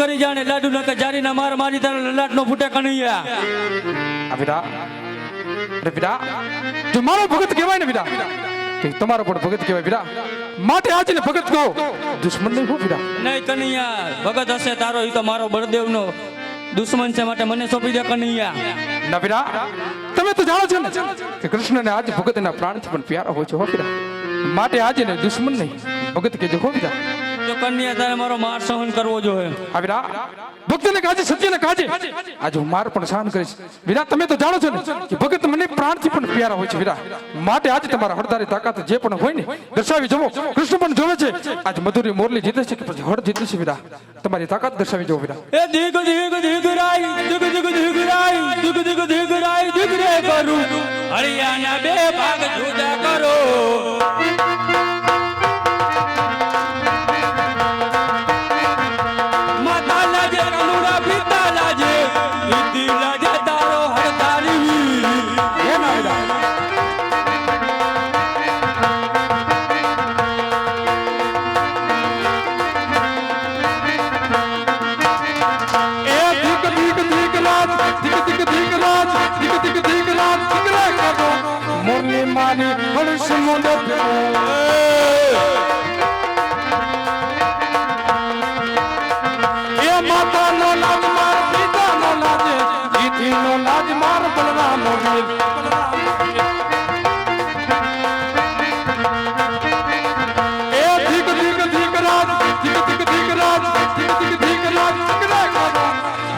કરી જાણે લાડુ નકે જારી ના માર મારી તારે લલાટ નો ફૂટે કનૈયા. આ બેટા અરે બેટા તું મારો ભગત કહેવાય ને બેટા તો તમારો પણ ભગત કહેવાય બેટા. માટે આજે ભગત કહો. દુશ્મન નહીં હો બેટા. નહીં કનૈયા ભગત હશે તારો ઈ તો મારો બળદેવ નો દુશ્મન છે માટે મને સોંપી દે કનૈયા. ના બેટા તમે તો જાણો છો ને કે કૃષ્ણને આજે ભગતના પ્રાણથી પણ પ્યારા હોય છે હો બેટા. માટે આજે ને દુશ્મન નહીં ભગત કહેજો હો બેટા. તો કન્યા તારે મારો માર સહન કરવો જોઈએ. આ બેટા ભક્તને કાજે સત્યને કાજે. આજે હું માર પણ સહન કરીશ. વિરા તમે તો જાણો છો ને કે ભગત મને પ્રાણથી પણ પ્યારા હોય છે વિરા. માટે આજે તમારા હળદારી તાકાત જે પણ હોય ને દર્શાવી જવો. કૃષ્ણ પણ જોવે છે. આજે મધુરી મોરલી જીતે છે કે પછી હળ જીતે છે વિરા? તમારી તાકાત દર્શાવી જવો વિરા. એ દીગ દીગ દીગરાઈ દીગ દીગ દીગરાઈ દીગ દીગ દીગરાઈ દીગરે કરું. હરિયાના બે ભાગ જુદા કરો.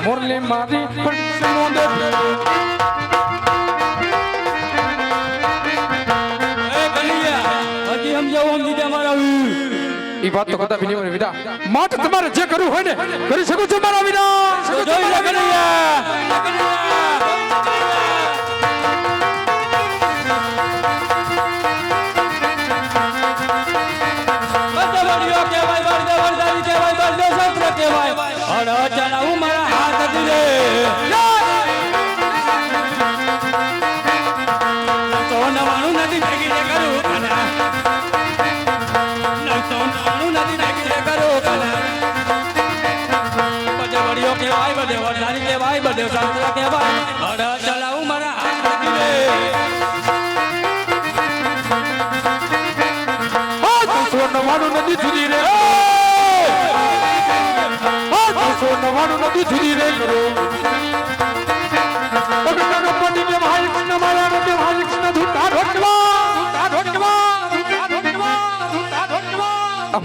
મોરલી મારી હળ સમુદ્ર એ એ વાત તો કદાપી નહીં બને વિદા માટે તમારે જે કરવું હોય ને કરી શકો છો મારા વિના. જોઈ લે કનૈયા કહેવાય,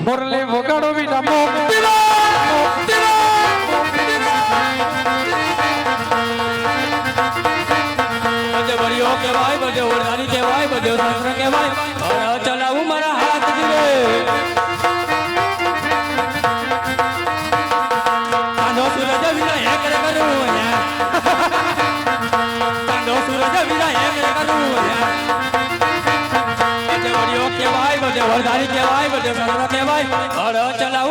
મોરલે વગાડો વિના રે બધે વળીઓ કહેવાય બજે ઓળખાણી કહેવાય બજે શાસ્ત્ર કહેવાય. વળધારી કહેવાય બધે શાસ્ત્ર કહેવાય. હળ ચલાવું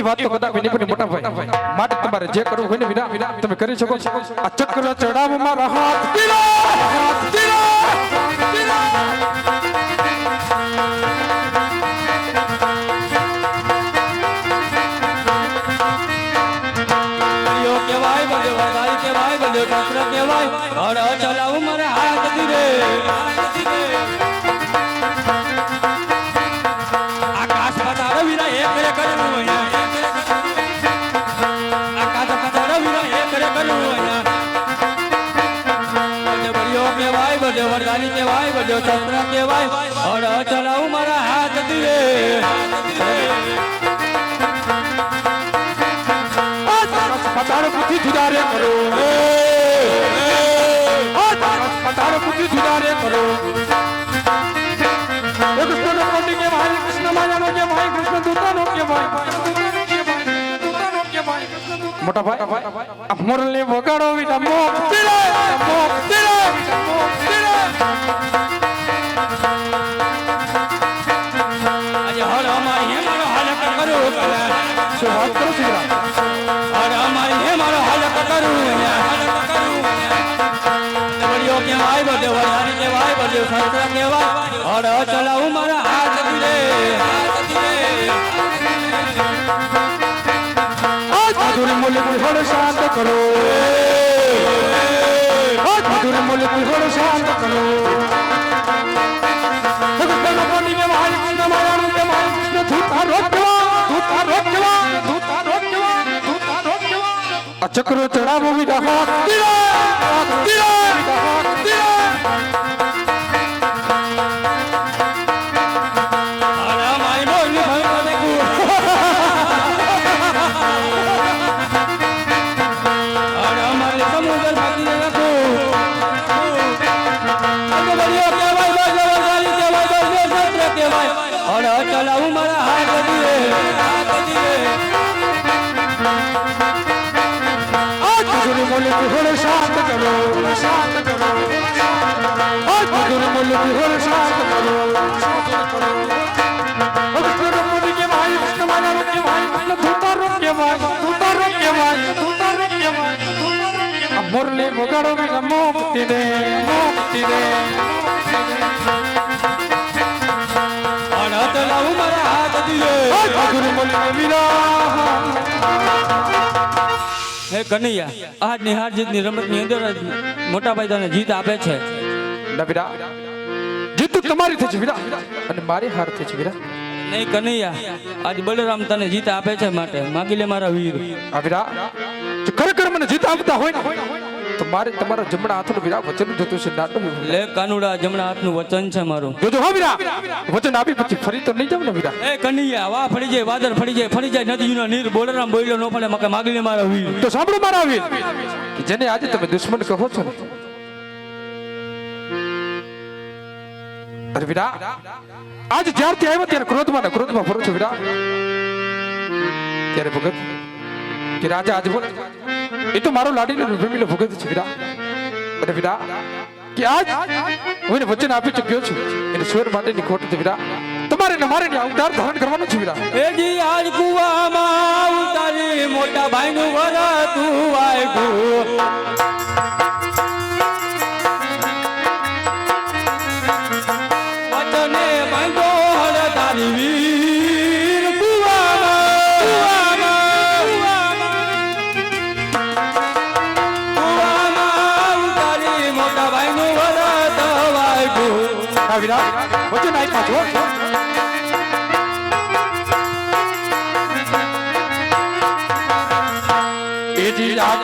એ વાત તો નહીં પણ મોટા ભાઈ. માટે તમારે જે કરવું હોય ને વિના વિના તમે કરી શકો છો. આ ચક્ર ચડાવ રાહત દિલો પીલા આકાશ પધારો વીરા એક રે શસ્ત્ર કહેવાય. હળ ચલાવ મારા હાથ દિવે. પતારો પૂછી જુદારે કરો. પતારો પૂછી જુદારે કરો. કૃષ્ણ કોટી કે ભાઈ કૃષ્ણ માયાનો કે ભાઈ કૃષ્ણ દૂતાનો કે ભાઈ મોટા ભાઈ આ મોરલે વગાડો વિના મોક્ષ તીરે મોક તીરે શાંત કરો આજ મધુર મુલ્ક થોડો શાંત કરો ભગતનો કોની કે મહાન કૃષ્ણ માયાનું કે મુરલી વગાડો મુક્તિ દે મુક્તિ દે અડત લાવું મારા હાથ ધીરે ગુરુ મુરલી વિરા હે કનૈયા આજની હાર જીતની રમતની અંદર મોટા ભાઈ તને જીત આપે છે. વીરા જીત તમારી થઈ છે વીરા અને મારી હાર થઈ છે વીરા નહીં કનૈયા આજ બલરામ તને જીત આપે છે માટે. માગી લે મારા વીર. આ વીરા જો ખરેખર મને જીત આપતા હોય ને તો મારે તમારા જમણા હાથનું વીરા વચન જતું છે નાટો લે કાનુડા જમણા હાથનું વચન છે મારું. જોજો હા વીરા વચન આપી પછી ફરી તો નહીં જાવ ને વીરા એ કનૈયા વાહ ફરી જાય વાદળ ફરી જાય ફરી જાય નદીનો નીર બોલરામ બોલ્યો નો પડે મકે માગી લે મારા વીર. તો સાંભળો મારા વીર જેને આજે તમે દુશ્મન કહો છો ને અરે વિડા આજ જ્યારથી આવ્યો ત્યારે ક્રોધમાં ને ક્રોધમાં ફરું છું વિડા ત્યારે ભગત? કે રાજા આજ બોલે એ તો મારો લાડીનો ભૂમિનો ભગત છે વિડા અરે વિડા કે આજ હું એને વચન આપી ચૂક્યો છું, એને સ્વર માટેની ખોટ છે વિડા તમારે ને મારે ઉતાર ધારણ કરવાનું છે વિડા એ જી આજ કુવામાં અવતારી મોટા ભાઈનું વર તું વાગ્યું વાગ્યું હા વીરા વચન આપ્યા છો એજી આજ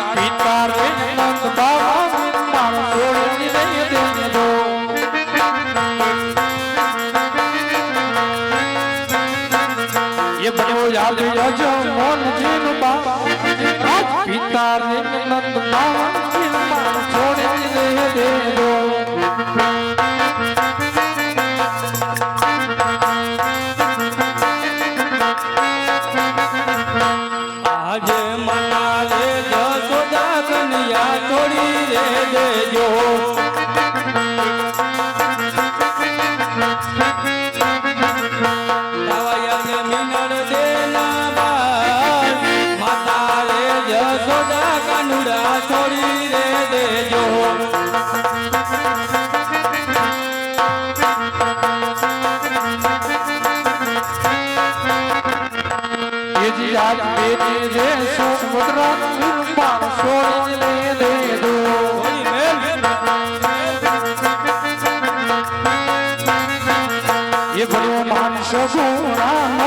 એ ભણ્યો